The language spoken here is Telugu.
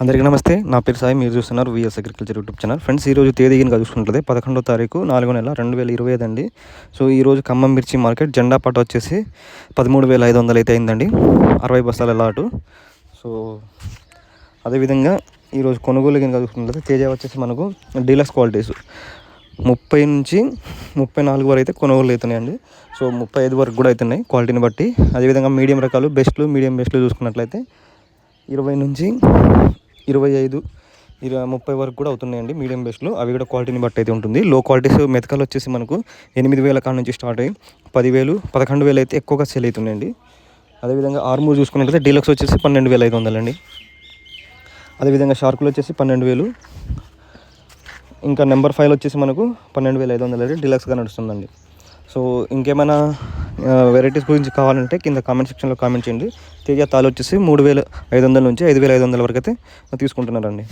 అందరికీ నమస్తే. నా పేరు సాయి మీరు చూస్తున్నారు VS agriculture YouTube channel friends ఈరోజు తేదీ కనుక చూసుకుంటుంది పదకొండో తారీఖు నాలుగో నెల రెండు వేల ఇరవై ఐదు అండి. సో ఈరోజు ఖమ్మం మిర్చి మార్కెట్ జెండా పాట వచ్చేసి పదమూడు వేల ఐదు వందలు అయితే అయిందండి. అరవై బస్తాల లాటు. సో అదేవిధంగా ఈరోజు కొనుగోలు కనుక చూసుకుంటుంది తేజ వచ్చేసి మనకు డీలక్స్ క్వాలిటీస్. ముప్పై నుంచి ముప్పై నాలుగు వరకు అయితే కొనుగోలు అవుతున్నాయండి సో ముప్పై ఐదు వరకు కూడా అవుతున్నాయి క్వాలిటీని బట్టి. అదేవిధంగా మీడియం రకాలు బెస్ట్లు మీడియం బెస్ట్లు చూసుకున్నట్లయితే ఇరవై నుంచి ఇరవై ఐదు ఇరవై ముప్పై వరకు కూడా అవుతున్నాయండి మీడియం బేస్లో. అవి కూడా క్వాలిటీని బట్టి అయితే ఉంటుంది. లో క్వాలిటీస్ మెతకాలు వచ్చేసి మనకు ఎనిమిది వేల కాడ నుంచి స్టార్ట్ అయ్యి పదివేలు పదకొండు వేలు అయితే ఎక్కువగా సేల్ అవుతున్నాయండి. అదేవిధంగా ఆర్మూర్ చూసుకున్నట్లయితే డీలక్స్ వచ్చేసి పన్నెండు వేల ఐదు వందలండి. అదేవిధంగా షార్కులు వచ్చేసి పన్నెండు వేలు. ఇంకా నెంబర్ ఫైవ్ వచ్చేసి మనకు పన్నెండు వేల ఐదు వందలు డీలక్స్గా నడుస్తుందండి. సో ఇంకేమైనా వెరైటీస్ గురించి కావాలంటే కింద కామెంట్ సెక్షన్లో కామెంట్ చేయండి. తేజ తాలు వచ్చేసి మూడు వేల ఐదు వందల నుంచి ఐదు వేల ఐదు వందల వరకు అయితే తీసుకుంటున్నారండి.